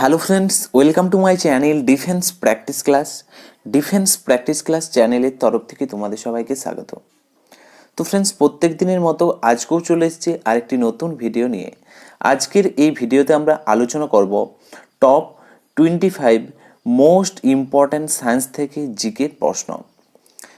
Hello friends welcome to my channel defence practice class defence practice class চ্যানেলের তরফ থেকে তোমাদের সবাইকে স্বাগত। তো ফ্রেন্ডস প্রত্যেক দিনের মতো আজকেও চলে এসেছে আরেকটি নতুন ভিডিও নিয়ে। আজকের এই ভিডিওতে আমরা আলোচনা করব top twenty five most important science থেকে জিকে প্রশ্ন।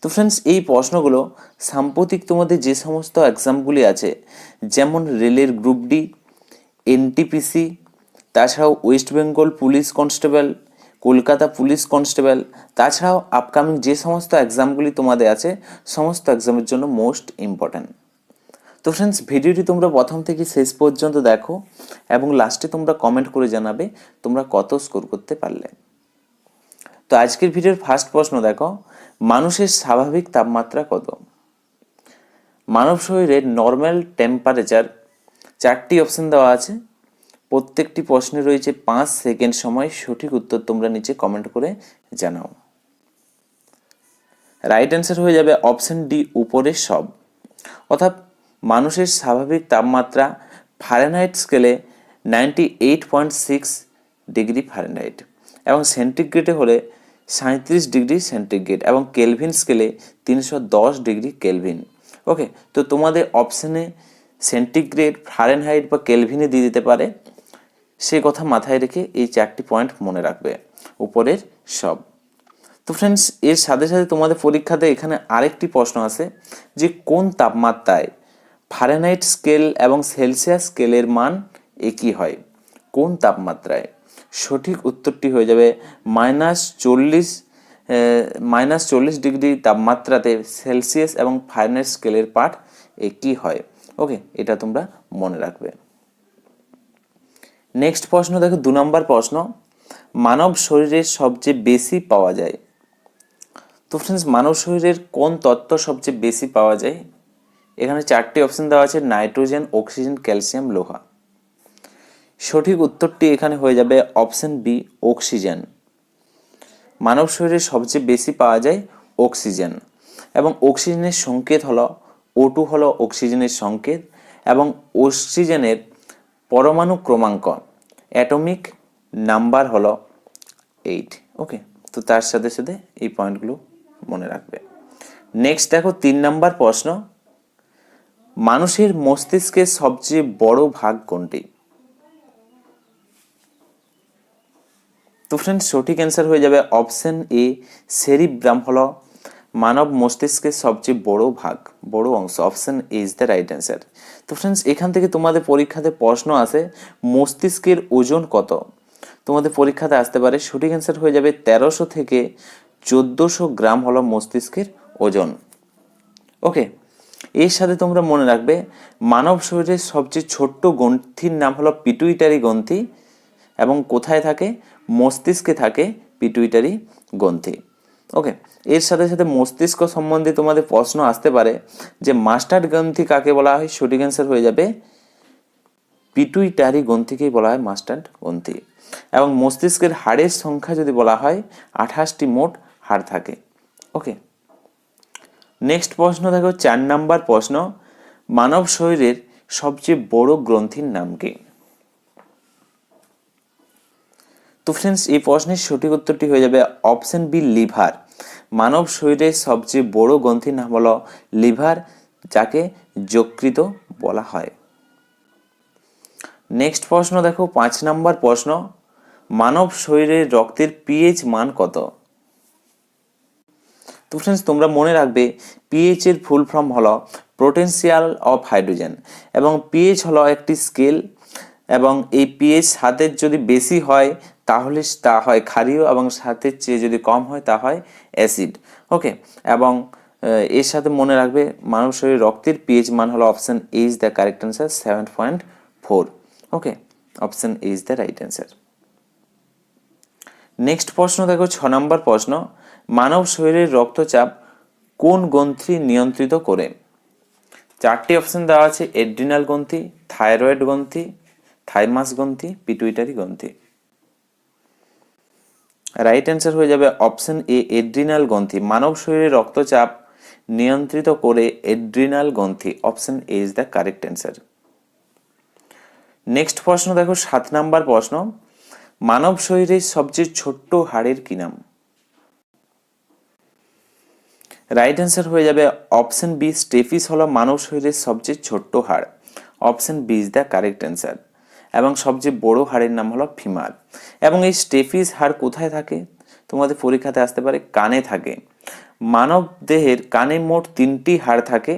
তো ফ্রেন্ডস এই প্রশ্নগুলো সাম্প্রতিক তোমাদের যে সমস্ত এক্সামগুলি আছে, যেমন রেলের গ্রুপ ডি এনটিপিসি তাছাড়াও West Bengal police constable, Kolkata police constable, তাছাড়াও আপকামিং যে সমস্ত এক্সামগুলি তোমাদের আছে, সমস্ত এক্সামের জন্য মোস্ট ইম্পর্ট্যান্ট তো ফ্রেন্ডস ভিডিওটি তোমরা প্রথম থেকে শেষ পর্যন্ত দেখো এবং লাস্টে তোমরা কমেন্ট করে জানাবে তোমরা কত স্কোর করতে পারলে। তো আজকের ভিডিওর ফার্স্ট প্রশ্ন দেখো, মানুষের স্বাভাবিক তাপমাত্রা কত? মানব শরীরের নর্মাল টেম্পারেচার চারটি অপশন দেওয়া আছে প্রত্যেকটি প্রশ্নে রয়েছে পাঁচ সেকেন্ড সময়, সঠিক উত্তর তোমরা নিচে কমেন্ট করে জানাও। রাইট অ্যান্সার হয়ে যাবে অপশন ডি উপরের সব। অর্থাৎ মানুষের স্বাভাবিক তাপমাত্রা ফারেনহাইট স্কেলে ninety eight point six degree Fahrenheit এবং সেন্টিগ্রেডে হলে সাঁত্রিশ ডিগ্রি সেন্টিগ্রেড এবং কেলভিন স্কেলে তিনশো দশ ডিগ্রি কেলভিন ওকে তো তোমাদের অপশানে সেন্টিগ্রেড ফারেনহাইট বা কেলভিনে দিয়ে দিতে পারে। সে কথা মাথায় রেখে এই চারটি পয়েন্ট মনে রাখবে, উপরের সব। তো ফ্রেন্ডস এর সাথে সাথে তোমাদের পরীক্ষাতে এখানে আরেকটি প্রশ্ন আছে যে কোন তাপমাত্রায় ফারেনহাইট স্কেল এবং সেলসিয়াস স্কেলের মান একই হয়? কোন তাপমাত্রায়? সঠিক উত্তরটি হয়ে যাবে মাইনাস চল্লিশ মাইনাস চল্লিশ ডিগ্রি তাপমাত্রাতে সেলসিয়াস এবং ফারেনহাইট স্কেলের পাঠ একই হয়। ওকে এটা তোমরা মনে রাখবে। নেক্সট প্রশ্ন, দেখো, দু নম্বর প্রশ্ন। মানব শরীরে সবচেয়ে বেশি পাওয়া যায়। তো ফ্রেন্ডস মানব শরীরের কোন তত্ত্ব সবচেয়ে বেশি পাওয়া যায়? এখানে চারটি অপশন দেওয়া আছে নাইট্রোজেন অক্সিজেন ক্যালসিয়াম লোহা। সঠিক উত্তরটি এখানে হয়ে যাবে অপশন বি অক্সিজেন মানব শরীরে সবচেয়ে বেশি পাওয়া যায় অক্সিজেন এবং অক্সিজেনের সংকেত হলো ও টু হলো অক্সিজেনের সংকেত। এবং অক্সিজেনের পরমাণু ক্রমাঙ্ক অ্যাটমিক নাম্বার হলো এইট, ওকে? তো তার সাথে সাথে এই পয়েন্টগুলো মনে রাখবে। নেক্সট দেখো, তিন নাম্বার প্রশ্ন, মানুষের মস্তিষ্কের সবচেয়ে বড় ভাগ কোনটি? তো ফ্রেন্ড সঠিক অ্যান্সার হয়ে যাবে অপশন এ সেরিব্রাম হলো মানব মস্তিষ্কের সবচেয়ে বড় ভাগ, বড় অংশ। Option A is the right answer তো ফ্রেন্ডস এখান থেকে তোমাদের পরীক্ষাতে প্রশ্ন আসে মস্তিষ্কের ওজন কত? তোমাদের পরীক্ষাতে আসতে পারে, সঠিক অ্যান্সার হয়ে যাবে তেরোশো থেকে চোদ্দোশো গ্রাম হলো মস্তিষ্কের ওজন। ওকে এর সাথে তোমরা মনে রাখবে, মানব শরীরের সবচেয়ে ছোট্ট গ্রন্থির নাম হলো পিটুইটারি গ্রন্থি এবং কোথায় থাকে? মস্তিষ্কে থাকে পিটুইটারি গ্রন্থি। ওকে এর সাথে সাথে মস্তিষ্ক সম্বন্ধে তোমাদের প্রশ্ন আসতে পারে যে মাস্টার্ড গ্রন্থি কাকে বলা হয়? সঠিক অ্যান্সার হয়ে যাবে পিটুইটারি গ্রন্থিকেই বলা হয় মাস্টার্ড গ্রন্থি। এবং মস্তিষ্কের হাড়ের সংখ্যা যদি বলা হয়, আঠাশটি মোট হাড় থাকে। ওকে নেক্সট প্রশ্ন দেখো, চার নাম্বার প্রশ্ন, মানব শরীরের সবচেয়ে বড় গ্রন্থির নাম কি? তো ফ্রেন্ডস এই প্রশ্নের সঠিক উত্তরটি হয়ে যাবে অপশন বি লিভার মানব শরীরের সবচেয়ে বড় গ্রন্থির নাম হলো লিভার যাকে যকৃত বলা হয়। নেক্সট প্রশ্ন দেখো, পাঁচ নাম্বার প্রশ্ন, মানব শরীরের রক্তের পিএইচ মান কত? তো ফ্রেন্ডস তোমরা মনে রাখবে পিএইচ এর ফুল ফর্ম হলো পোটেন্সিয়াল অফ হাইড্রোজেন এবং পিএইচ হলো একটি স্কেল এবং এই পিএইচ সাতের যদি বেশি হয় তাহলে তা হয় ক্ষারীয় এবং সাতের চেয়ে যদি কম হয় তা হয় অ্যাসিড। ওকে, এবং এর সাথে মনে রাখবে মানব শরীর রক্তের পিএইচ মান হলো option A is the correct answer seven point four okay option A is the right answer next প্রশ্ন দেখো, ছ নম্বর প্রশ্ন, মানব শরীরের রক্তচাপ কোন গ্রন্থি নিয়ন্ত্রিত করে? চারটি অপশন দেওয়া আছে এড্রিনাল গ্রন্থি থাইরয়েড গ্রন্থি থাইমাস গ্রন্থি পিটুইটারি গ্রন্থি। রাইট অ্যান্সার হয়ে যাবে অপশন এ এড্রিনাল গ্রন্থি। মানব শরীরে রক্তচাপ নিয়ন্ত্রিত করে এড্রিনাল গ্রন্থি। Option A is the correct answer next প্রশ্ন দেখো, সাত নাম্বার প্রশ্ন। মানব শরীরের সবচেয়ে ছোট্ট হাড়ের কি নাম? রাইট অ্যান্সার হয়ে যাবে অপশন বি স্টেফিস হলো মানব শরীরের সবচেয়ে ছোট্ট হাড়। Option B is the correct answer এবং সবচেয়ে বড় হাড়ের নাম হলো ফিমার এবং এই স্টেফিস হাড় কোথায় থাকে? তোমাদের পরীক্ষাতে আসতে পারে কানে থাকে। মানব দেহের কানে মোট তিনটি হাড় থাকে।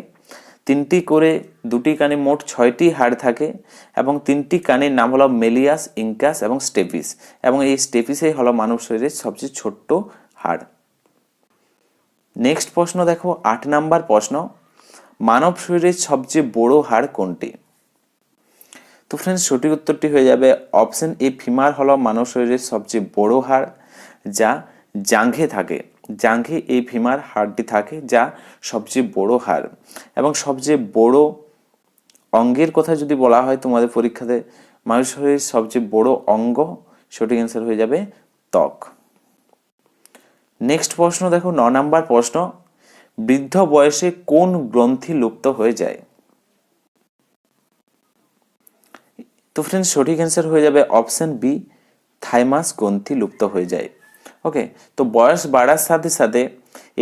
তিনটি করে দুটি কানে মোট ছয়টি হাড় থাকে এবং তিনটি কানের নাম হলো মেলিয়াস ইনকাস এবং স্টেপিস এবং এই স্টেপিসই হলো মানব শরীরের সবচেয়ে ছোট্ট হাড়। নেক্সট প্রশ্ন দেখো, আট নাম্বার প্রশ্ন। মানব শরীরের সবচেয়ে বড় হাড় কোনটি? তো ফ্রেন্ডস সঠিক উত্তরটি হয়ে যাবে অপশন এ ফিমার হলো মানব শরীরের সবচেয়ে বড় হাড়, যা জাঙ্ঘে থাকে। জাঙ্ঘে এই ফিমার হাড়টি থাকে যা সবচেয়ে বড় হাড়। এবং সবচেয়ে বড় অঙ্গের কথা যদি বলা হয় তোমাদের পরীক্ষাতে মানুষ শরীরের সবচেয়ে বড় অঙ্গ, সঠিক অ্যান্সার হয়ে যাবে ত্বক। নেক্সট প্রশ্ন দেখো, ন নাম্বার প্রশ্ন, বৃদ্ধ বয়সে কোন গ্রন্থি লুপ্ত হয়ে যায়? তো ফ্রেন্ডস সঠিক অ্যান্সার হয়ে যাবে অপশন বি থাইমাস গ্রন্থি লুপ্ত হয়ে যায়। ওকে তো বয়স বাড়ার সাথে সাথে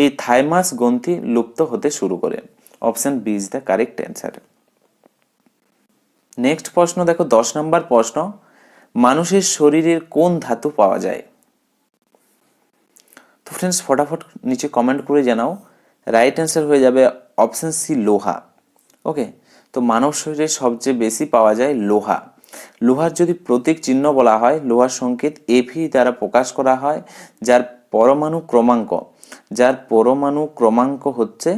এই থাইমাস গ্রন্থি লুপ্ত হতে শুরু করে। Option B is the correct answer next প্রশ্ন, দেখো দশ নম্বর প্রশ্ন। মানুষের শরীরের কোন ধাতু পাওয়া যায়? তো ফ্রেন্ডস ফটাফট নিচে কমেন্ট করে জানাও। রাইট অ্যান্সার হয়ে যাবে অপশন সি লোহা। ওকে তো মানব শরীরে সবচেয়ে বেশি পাওয়া যায় লোহা। লোহার যদি প্রতীক চিহ্ন বলা হয়, লোহার সংকেত এফি দ্বারা প্রকাশ করা হয়, যার পরমাণু ক্রমাঙ্ক। যার পরমাণু ক্রমাঙ্ক হচ্ছে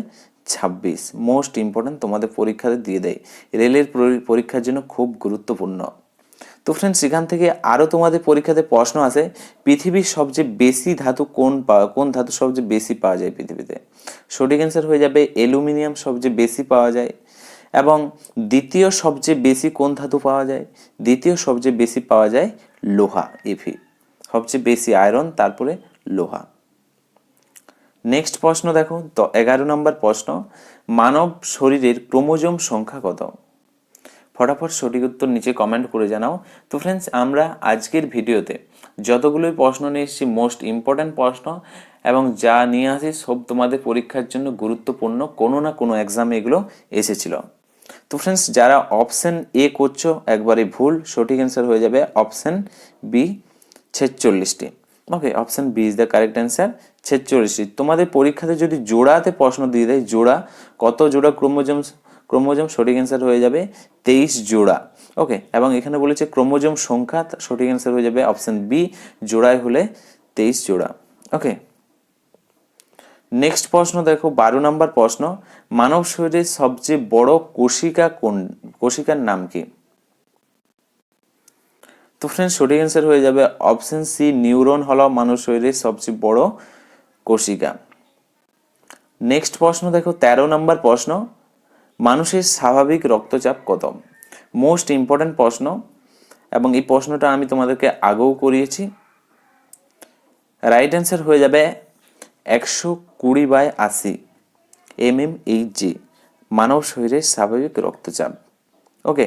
ছাব্বিশ। মোস্ট ইম্পর্টেন্ট তোমাদের পরীক্ষাতে দিয়ে দেয়। রেলের পরি- পরীক্ষার জন্য খুব গুরুত্বপূর্ণ। তো ফ্রেন্ডস সেখান থেকে আরও তোমাদের পরীক্ষাতে প্রশ্ন আছে, পৃথিবীর সবচেয়ে বেশি ধাতু কোন পাওয়া কোন ধাতু সবচেয়ে বেশি পাওয়া যায় পৃথিবীতে? সঠিক অ্যান্সার হয়ে যাবে, অ্যালুমিনিয়াম সবচেয়ে বেশি পাওয়া যায় এবং দ্বিতীয় সবচেয়ে বেশি কোন ধাতু পাওয়া যায়? দ্বিতীয় সবচেয়ে বেশি পাওয়া যায় লোহা এফি সবচেয়ে বেশি আয়রন তারপরে লোহা। নেক্সট প্রশ্ন দেখো, তো এগারো নম্বর প্রশ্ন, মানব শরীরের ক্রোমোজোম সংখ্যা কত? ফটাফট সঠিক উত্তর নিচে কমেন্ট করে জানাও। তো ফ্রেন্ডস আমরা আজকের ভিডিওতে যতগুলোই প্রশ্ন নিয়ে এসেছি মোস্ট ইম্পর্ট্যান্ট প্রশ্ন, এবং যা নিয়ে আসি সব তোমাদের পরীক্ষার জন্য গুরুত্বপূর্ণ, কোনো না কোনো এক্সামে এগুলো এসেছিল। তো ফ্রেন্ডস যারা অপশন এ করছ, একবারে ভুল, সঠিক অ্যান্সার হয়ে যাবে option B ছেচল্লিশটি। Okay option B is the correct answer ছেচল্লিশটি। তোমাদের পরীক্ষাতে যদি জোড়াতে প্রশ্ন দিয়ে দেয়, জোড়া, কত জোড়া ক্রোমোজোম ক্রোমোজোম, সঠিক অ্যান্সার হয়ে যাবে তেইশ জোড়া। ওকে এবং এখানে বলেছে ক্রোমোজোম সংখ্যা, সঠিক অ্যান্সার হয়ে যাবে অপশন বি জোড়ায় হলে তেইশ জোড়া। ওকে নেক্সট প্রশ্ন দেখো, বারো নম্বর প্রশ্ন, মানব শরীরের সবচেয়ে বড় কোশিকা কোন কোশিকার নাম কি? তো ফ্রেন্ডস সঠিক অ্যান্সার হয়ে যাবে অপশন সি নিউরন হলো মানব শরীরের সবচেয়ে বড় কোশিকা নেক্সট প্রশ্ন দেখো, তেরো নম্বর প্রশ্ন, মানুষের স্বাভাবিক রক্তচাপ কত? মোস্ট ইম্পর্ট্যান্ট প্রশ্ন, এবং এই প্রশ্নটা আমি তোমাদেরকে আগেও করিয়েছি। রাইট অ্যান্সার হয়ে যাবে একশো কুড়ি বাই আশি এম এম এইচ জি মানব শরীরের স্বাভাবিক রক্তচাপ। ওকে?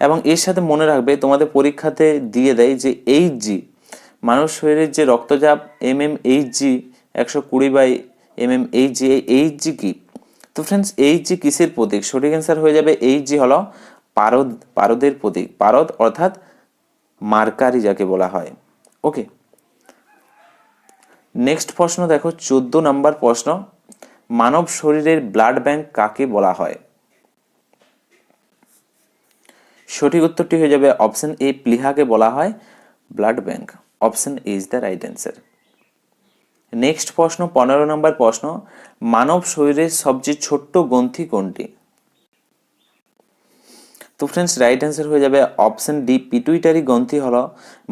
এবং এর সাথে মনে রাখবে, তোমাদের পরীক্ষাতে দিয়ে দেয় যে এইচ জি মানব শরীরের যে রক্তচাপ এম এম এইচ জি একশো কুড়ি by M M H G, এই এইচ জি কি? তো ফ্রেন্ডস এইচ জি কিসের প্রতীক? সঠিক অ্যান্সার হয়ে যাবে এইচ জি হলো পারদ, পারদের প্রতীক। পারদ অর্থাৎ মার্কারি যাকে বলা হয়। ওকে? নেক্সট প্রশ্ন দেখো, চোদ্দ নাম্বার প্রশ্ন, মানব শরীরের ব্লাড ব্যাংক কাকে বলা হয়? সঠিক উত্তরটি হয়ে যাবে অপশন এ প্লিহাকে বলা হয় blood bank option is the right answer next প্রশ্ন, পনেরো নম্বর প্রশ্ন, মানব শরীরের সবচেয়ে ছোট্ট গ্রন্থি কোনটি? তো ফ্রেন্ডস রাইট অ্যান্সার হয়ে যাবে অপশন ডি পিটুইটারি গ্রন্থি হলো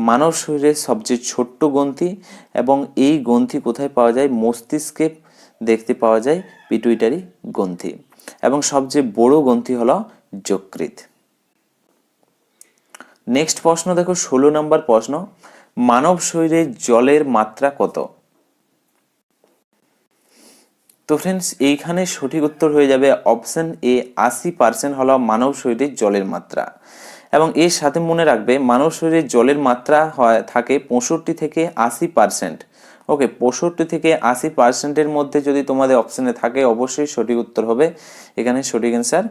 মানব শরীরের সবচেয়ে ছোট্ট গ্রন্থি এবং এই গ্রন্থি কোথায় পাওয়া যায়? মস্তিষ্কে দেখতে পাওয়া যায় পিটুইটারি গ্রন্থি। এবং সবচেয়ে বড় গ্রন্থি হলো যকৃত নেক্সট প্রশ্ন দেখো, ষোলো নম্বর প্রশ্ন, মানব শরীরে জলের মাত্রা কত? তো ফ্রেন্ডস এইখানে সঠিক উত্তর হয়ে যাবে অপশন এ আশি পার্সেন্ট হলো মানব শরীরের জলের মাত্রা। এবং এর সাথে মনে রাখবে, মানব শরীরে জলের মাত্রা হয়, থাকে পঁয়ষট্টি থেকে আশি পার্সেন্ট ওকে পঁয়ষট্টি থেকে আশি পার্সেন্টের মধ্যে যদি তোমাদের অপশানে থাকে, অবশ্যই সঠিক উত্তর হবে। এখানে সঠিক অ্যান্সার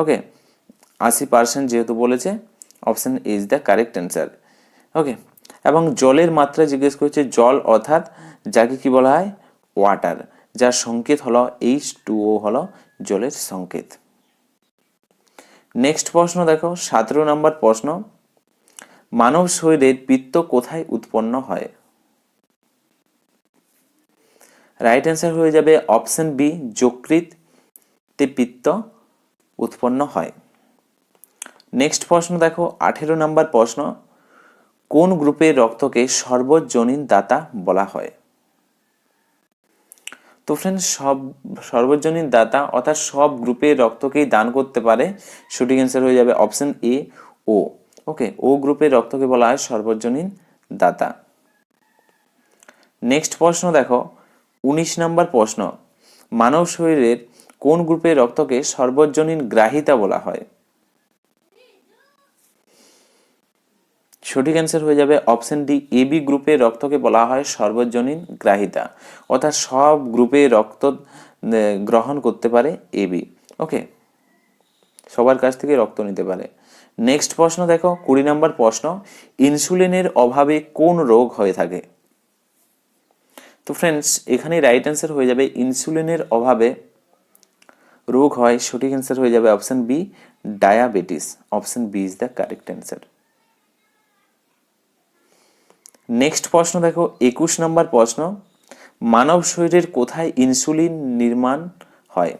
ওকে আশি পার্সেন্ট যেহেতু বলেছে option is the correct answer okay এবং জলের মাত্রা জিজ্ঞেস করেছে, জল অর্থাৎ যাকে কি বলা হয়? ওয়াটার যার সংকেত হলো এইচ টু ও হলো জলের সংকেত। নেক্সট প্রশ্ন দেখো, সতেরো নম্বর প্রশ্ন, মানব শরীরের পিত্ত কোথায় উৎপন্ন হয়? রাইট অ্যান্সার হয়ে যাবে অপশন বি যকৃতে পিত্ত উৎপন্ন হয়। নেক্সট প্রশ্ন দেখো, আঠেরো নম্বর প্রশ্ন, কোন গ্রুপের রক্তকে সর্বজনীন দাতা বলা হয়? তো ফ্রেন্ডস সব, সর্বজনীন দাতা অর্থাৎ সব গ্রুপের রক্তকেই দান করতে পারে। সঠিক অ্যান্সার হয়ে যাবে অপশন এ ও ওকে ও গ্রুপের রক্তকে বলা হয় সর্বজনীন দাতা। নেক্সট প্রশ্ন দেখো। উনিশ নম্বর প্রশ্ন। মানব শরীরের কোন গ্রুপের রক্তকে সর্বজনীন গ্রাহিতা বলা হয়? সঠিক অ্যান্সার হয়ে যাবে অপশন ডি এবি গ্রুপের রক্তকে বলা হয় সর্বজনীন গ্রাহিতা। অর্থাৎ সব গ্রুপে রক্ত গ্রহণ করতে পারে এবি ওকে সবার কাছ থেকে রক্ত নিতে পারে। নেক্সট প্রশ্ন দেখো, কুড়ি নম্বর প্রশ্ন ইনসুলিনের অভাবে কোন রোগ হয়ে থাকে? তো ফ্রেন্ডস এখানে রাইট অ্যান্সার হয়ে যাবে ইনসুলিনের অভাবে রোগ হয়, সঠিক অ্যান্সার হয়ে যাবে option B diabetes option B is the correct answer next প্রশ্ন দেখো, একুশ নম্বর প্রশ্ন, মানব শরীরের কোথায় ইনসুলিন নির্মাণ হয়?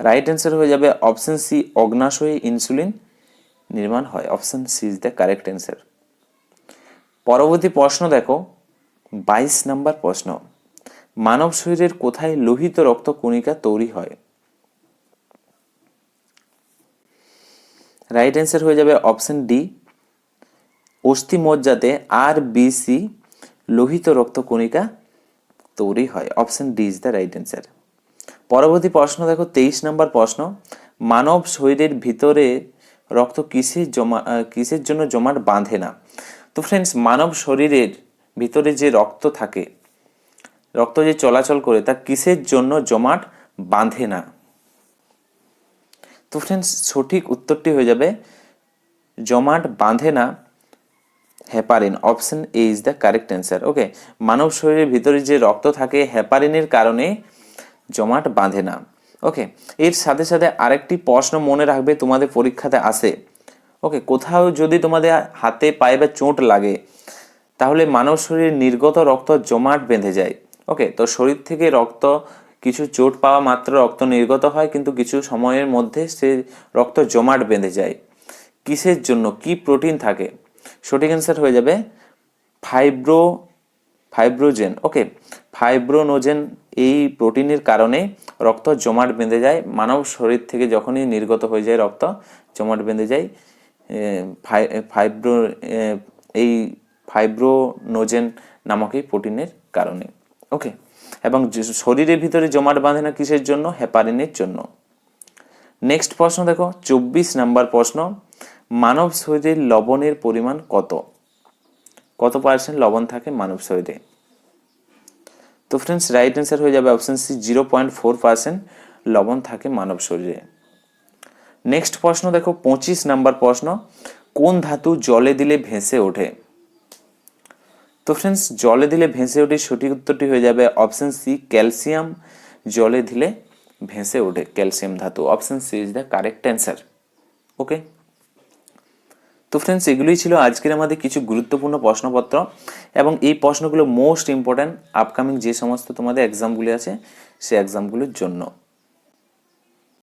রাইট অ্যান্সার হয়ে যাবে অপশন সি অগ্নাশয়ে ইনসুলিন নির্মাণ হয়। Option C is the correct answer পরবর্তী প্রশ্ন দেখো, বাইশ নম্বর প্রশ্ন, মানব শরীরের কোথায় লোহিত রক্ত কণিকা তৈরি হয়? রাইট অ্যান্সার হয়ে যাবে অপশন ডি অস্থিমজ্জাতে আর বিসি লোহিত রক্ত কণিকা তৈরি হয়। Option D is the right answer পরবর্তী প্রশ্ন, দেখো, তেইশ নম্বর প্রশ্ন। মানব শরীরের ভিতরে রক্ত কিসের জমা কিসের জন্য জমাট বাঁধে না? তো ফ্রেন্ডস মানব শরীরের ভিতরে যে রক্ত থাকে, রক্ত যে চলাচল করে, তা কিসের জন্য জমাট বাঁধে না? তো ফ্রেন্ডস সঠিক উত্তরটি হয়ে যাবে, জমাট বাঁধে না। Heparin option A is the correct answer okay মানব শরীরের ভিতরে যে রক্ত থাকে হেপারিনের কারণে জমাট বাঁধে না। ওকে এর সাথে সাথে আরেকটি প্রশ্ন মনে রাখবে, তোমাদের পরীক্ষাতে আসে ওকে কোথাও যদি তোমাদের হাতে পায়ে বা চোট লাগে, তাহলে মানব শরীরে নির্গত রক্ত জমাট বেঁধে যায়। ওকে তো শরীর থেকে রক্ত, কিছু চোট পাওয়া মাত্র রক্ত নির্গত হয়, কিন্তু কিছু সময়ের মধ্যে সে রক্ত জমাট বেঁধে যায়। কিসের জন্য? কি প্রোটিন থাকে? সঠিক অ্যান্সার হয়ে যাবে ফাইব্রো ফাইব্রোজেন ওকে ফাইব্রোনোজেন এই প্রোটিনের কারণে রক্ত জমাট বেঁধে যায়, মানব শরীর থেকে যখনই নির্গত হয়ে যায় রক্ত জমাট বেঁধে যায় ফাইব্রো এই ফাইব্রোনোজেন নামক এই প্রোটিনের কারণে ওকে এবং শরীরের ভিতরে জমাট বাঁধে না কিসের জন্য? হেপারিনের জন্য। নেক্সট প্রশ্ন দেখো, চব্বিশ নাম্বার প্রশ্ন। মানব শরীরের লবণের পরিমাণ কত? কত পার্সেন্ট লবণ থাকে মানব শরীরে তো ফ্রেন্ডস রাইট অ্যান্সার হয়ে যাবে option C zero point four percent লবণ থাকে মানব শরীরে নেক্সট প্রশ্ন দেখো, পঁচিশ নাম্বার প্রশ্ন, কোন ধাতু জলে দিলে ভেসে ওঠে? তো ফ্রেন্ডস জলে দিলে ভেসে ওঠে, সঠিক উত্তরটি হয়ে যাবে অপশন সি ক্যালসিয়াম জলে দিলে ভেসে ওঠে ক্যালসিয়াম ধাতু। Option C is the correct answer okay তো ফ্রেন্ডস এগুলোই ছিল আজকের আমাদের কিছু গুরুত্বপূর্ণ প্রশ্নপত্র এবং এই প্রশ্নগুলো মোস্ট ইম্পর্ট্যান্ট আপকামিং যে সমস্ত তোমাদের এক্সামগুলি আছে, সেই এক্সামগুলোর জন্য।